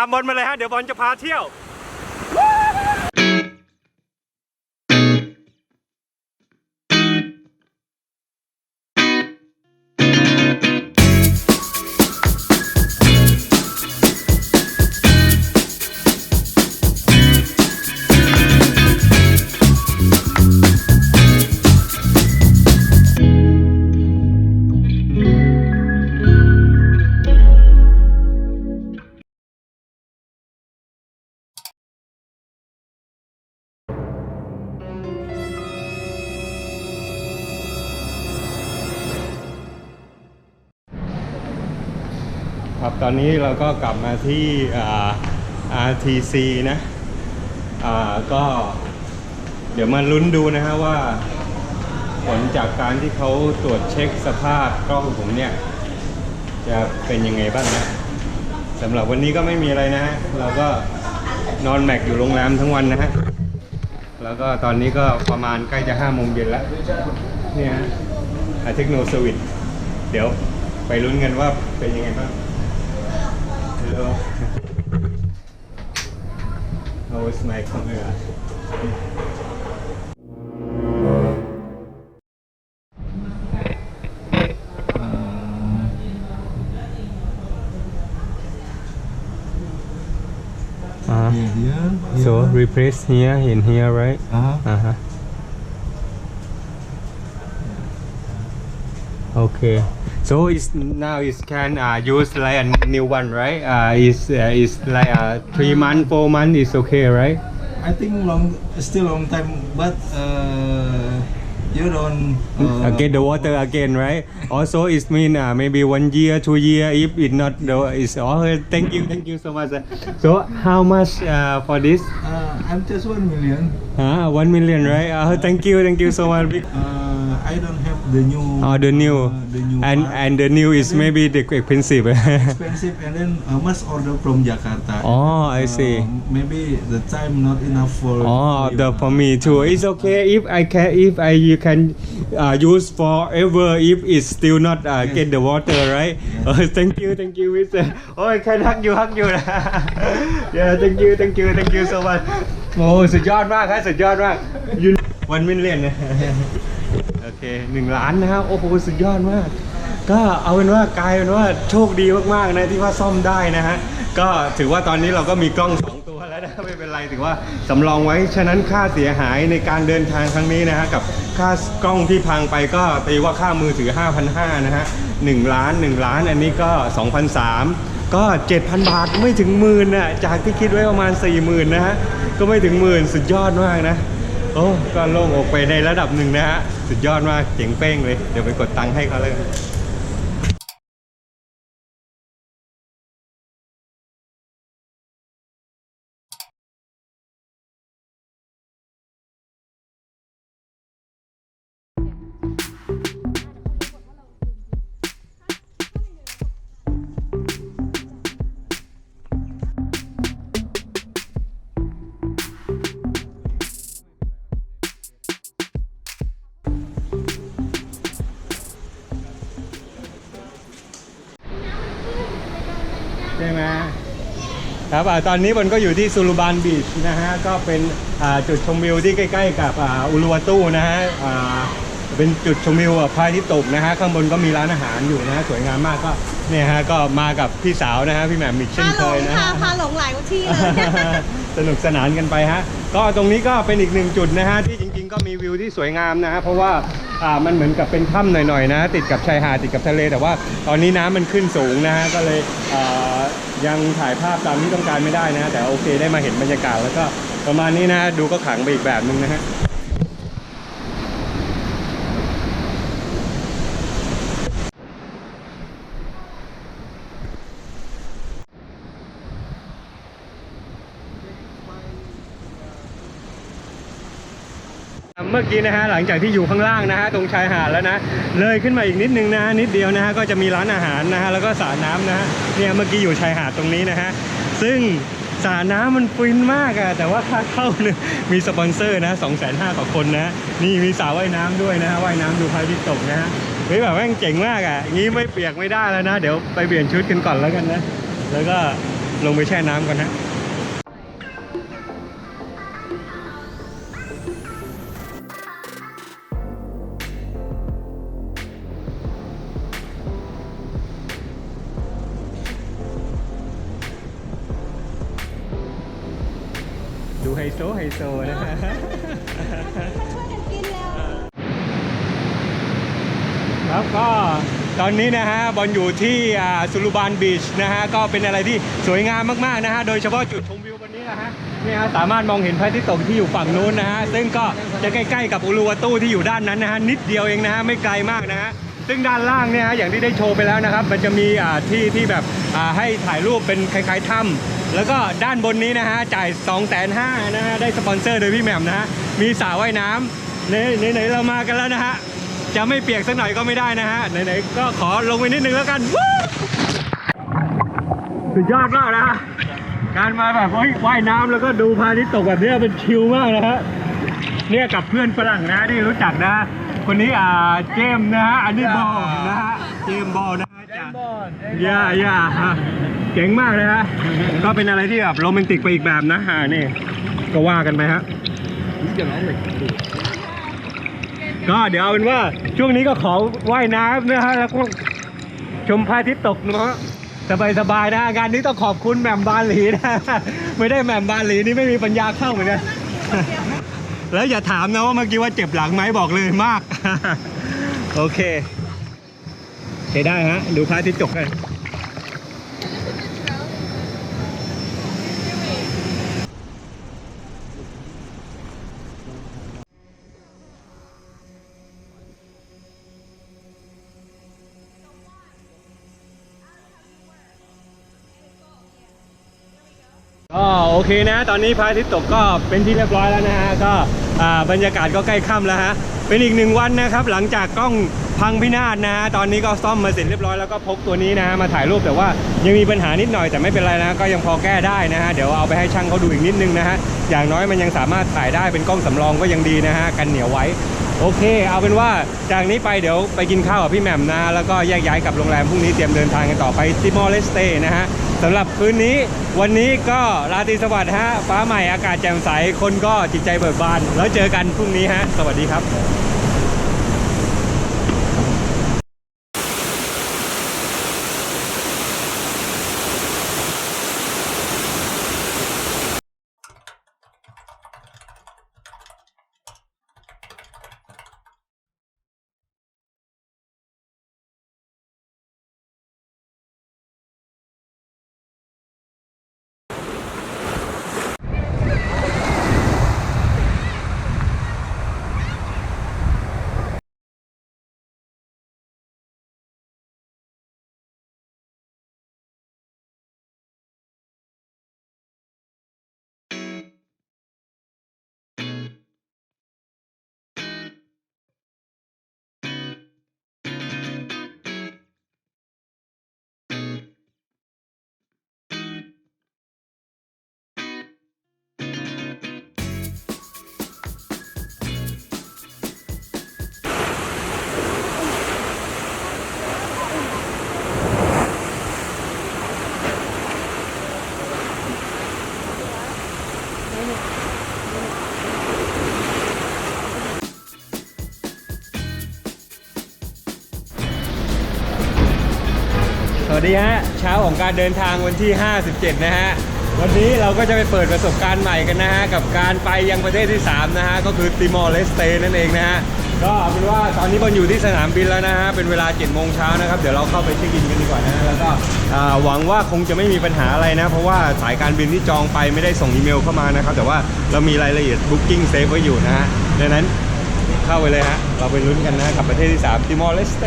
ามบอลมาเลยฮะ เดี๋ยวบอลจะพาเที่ยว ครับตอนนี้เราก็กลับมาที่ RTC นะก็เดี๋ยวมาลุ้นดูนะฮะว่า ผลจากการที่เขาตรวจเช็คสภาพกล้องผมเนี่ย จะเป็นยังไงบ้างนะสำหรับวันนี้ก็ไม่มีอะไรนะฮะเราก็นอนแม็กอยู่โรงแรมทั้งวันนะฮะแล้วก็ตอนนี้ก็ประมาณใกล้จะห้าโมงเย็นแล้วเนี่ยฮะเทคโนสวิตเดี๋ยวไปลุ้นกันว่าเป็นยังไงบ้าง Oh, it's yeah, uh-huh. here. So replace here in here, right? Uh -huh. Uh -huh. Okay. So is now is can uh, use like a new one right? Uh, is uh, is like uh, three month four month is okay right? I think long, still long time, but uh, you don't. uh, get the water again right also it mean uh, maybe one year two year if it not the is oh thank you thank you so much sir. so how much uh, for this Uh, I'm just one million. uh, one million right uh, thank you thank you so much Uh, I don't have the new. Oh, the new, uh, the new and part. and the new is maybe the expensive. expensive, and then uh, must order from Jakarta. Oh, I Uh, see. maybe the time not enough for. oh, you. the for me too. It's okay if I can if I you can uh, use forever if it's still not uh, Yes. get the water right. Yes. Oh, thank you, thank you, Mister. Oh, I can hug you, hug you. yeah, thank you, thank you, thank you so much. โอ้สุดยอดมากครับสุดยอดมากยูวันมิลเลียนโอเคหนึ่งล้านนะครับโอ้โหสุดยอดมาก ก็เอาเป็นว่ากลายเป็นว่าโชคดีมากๆนะที่ว่าซ่อมได้นะฮะก็ถือว่าตอนนี้เราก็มีกล้อง2ตัวแล้วนะไม่เป็นไรถือว่าสำรองไว้ฉะนั้นค่าเสียหายในการเดินทางครั้งนี้นะฮะกับ ค่ากล้องที่พังไปก็ตีว่าค่ามือถือ 5,500นะฮะ1ล้าน 1 ล้านอันนี้ก็2,003ก็ 7,000 บาทไม่ถึงหมื่นน่ะจากที่คิดไว้ประมาณ 40,000นะฮะก็ไม่ถึงหมื่นสุดยอดมากนะโอ้ก็โล่งอกไปในระดับหนึ่งนะฮะสุดยอดมากเจ๋งเป้งเลย เดี๋ยวไปกดตังค์ให้เขาเลย ครับอ่าตอนนี้บนก็อยู่ที่ซูรุบานบีชนะฮะก็เป็นอ่าจุดชมวิวที่ใกล้ ๆ กับอ่าอุลุวาตู้นะฮะอ่าเป็นจุดชมวิวอะพระอาทิตย์ตกนะฮะข้างบนก็มีร้านอาหารอยู่นะฮะสวยงามมากก็เนี่ยฮะก็มากับพี่สาวนะฮะพี่แหม่มอีกเช่นพาหเคลงยนะค่ะฮะพาหลงหลายที่เลยสนุกสนานกันไปฮะก็ตรงนี้ก็เป็นอีกหนึ่งจุดนะฮะที่จริง ๆ ก็มีวิวที่สวยงามนะฮะเพราะว่าอ่ามันเหมือนกับเป็นถ้ำหน่อยๆนะ ติดกับชายหาดติดกับทะเล แต่ว่าตอนนี้น้ำมันขึ้นสูงนะฮะก็เลยอ่า ยังถ่ายภาพตามที่ต้องการไม่ได้นะ แต่โอเคได้มาเห็นบรรยากาศแล้วก็ประมาณนี้นะดูก็ขังไปอีกแบบหนึ่งนะฮะ เมื่อกี้นะฮะหลังจากที่อยู่ข้างล่างนะฮะตรงชายหาดแล้วนะเลยขึ้นมาอีกนิดนึงนะฮะนิดเดียวนะฮะก็จะมีร้านอาหารนะฮะแล้วก็สระน้ำนะฮะเนี่ยเมื่อกี้อยู่ชายหาดตรงนี้นะฮะซึ่งสระน้ำมันฟินมากอะแต่ว่าค่าเข้าเนี่ยมีสปอนเซอร์นะสองแสนห้าต่อคนนะนี่มีสระว่ายน้ำด้วยนะฮะว่ายน้ำดูพระอาทิตย์ตกนะฮะเฮ้ยแบบแม่งเจ๋งมากอะงี้ไม่เปียกไม่ได้แล้วนะ เดี๋ยวไปเปลี่ยนชุดกันก่อนแล้วกันนะ แล้วก็ลงไปแช่น้ำก่อนนะ โซไฮโซนะฮะครับก็ตอนนี้นะฮะบอลอยู่ที่สุรุบานบีชนะฮะก็เป็นอะไรที่สวยงามมากๆนะฮะโดยเฉพาะจุดชมวิววันนี้นะฮะนี่ฮะสามารถมองเห็นพระอาทิตย์ตกที่อยู่ฝั่งนู้นนะฮะซึ่งก็จะใกล้ๆกับอุรุวาตู้ที่อยู่ด้านนั้นนะฮะนิดเดียวเองนะฮะไม่ไกลมากนะฮะซึ่งด้านล่างเนี่ยฮะอย่างที่ได้โชว์ไปแล้วนะครับ มันจะมีที่ที่แบบให้ถ่ายรูปเป็นคล้ายๆถ้ำ แล้วก็ด้านบนนี้นะฮะจ่าย2องแสนห้านะฮะได้สปอนเซอร์โดยพี่แหม่มนะฮะมีสระว่ายน้ำไหนไหนๆเรามากันแล้วนะฮะจะไม่เปียกสักหน่อยก็ไม่ได้นะฮะไหนๆก็ขอลงไปนิดนึงแล้วกันสุดยอดมากนะฮะการมาแบบเฮ้ยว่ายน้ำแล้วก็ดูพระอาทิตย์ตกแบบเนี้ยเป็นชิลมากนะฮะเนี่ยกับเพื่อนฝรั่งนะที่รู้จักนะ คนนี้อ่าเจมส์นะฮะอันนี้บอลนะฮะเจมส์บอลนะฮะ ย่าย่าฮะเจ๋งมากนะฮะ ก็เป็นอะไรที่แบบโรแมนติกไปอีกแบบนะฮะนี่ ก็ว่ากันไปฮะ ก็เดี๋ยวเอาเป็นว่าช่วงนี้ก็ขอว่ายน้ำนะฮะ แล้วก็ชมพระอาทิตย์ตกเนาะสบายๆนะงานนี้ต้องขอบคุณแหม่มบาหลีนะไม่ได้แหม่มบาหลีนี่ไม่มีปัญญาเข้าเหมือนกันแล้วอย่าถามนะว่าเมื่อกี้ว่าเจ็บหลังไหมบอกเลยมาก โอเค ใช้ได้ฮะ ดูพระอาทิตย์ตกกันก็โอเคนะ ตอนนี้พระอาทิตย์ตกก็เป็นที่เรียบร้อยแล้วนะฮะ ก็บรรยากาศก็ใกล้ค่ำแล้วฮะ เป็นอีกหนึ่งวันนะครับ หลังจากกล้อง พังพินาศนะฮะตอนนี้ก็ซ่อมมาเสร็จเรียบร้อยแล้วก็พกตัวนี้นะฮะมาถ่ายรูปแต่ว่ายังมีปัญหานิดหน่อยแต่ไม่เป็นไรนะก็ยังพอแก้ได้นะฮะเดี๋ยวเอาไปให้ช่างเขาดูอีกนิดนึงนะฮะอย่างน้อยมันยังสามารถถ่ายได้เป็นกล้องสำรองก็ยังดีนะฮะกันเหนียวไว้โอเค เอาเป็นว่าจากนี้ไปเดี๋ยวไปกินข้าวกับพี่แหม่มนะ แล้วก็แยกย้ายกลับโรงแรมพรุ่งนี้เตรียมเดินทางกันต่อไปติมอร์เลสเตนะฮะสำหรับคืนนี้วันนี้ก็ราตรีสวัสดิ์ฮะฟ้าใหม่อากาศแจ่มใสคนก็จิตใจเบิกบาน แล้วเจอกันพรุ่งนี้ฮะ สวัสดีครับ ดีฮะเช้าของการเดินทางวันที่ 57 นะฮะ วันนี้เราก็จะไปเปิดประสบการณ์ใหม่กันนะฮะ กับการไปยังประเทศที่ 3 นะฮะ ก็คือติมอร์เลสเตนั่นเองนะฮะ ก็เอาเป็นว่าตอนนี้บอลอยู่ที่สนามบินแล้วนะฮะ เป็นเวลา7โมงเช้านะครับ เดี๋ยวเราเข้าไปเช็คอินกันดีกว่านะฮะ แล้วก็หวังว่าคงจะไม่มีปัญหาอะไรนะ เพราะว่าสายการบินที่จองไปไม่ได้ส่งอีเมลเข้ามานะครับ แต่ว่าเรามีรายละเอียด Booking Save ไว้อยู่นะฮะดังนั้นเข้าไปเลยฮะ เราไปลุ้นกันนะกับประเทศที่3ติมอร์เลสเต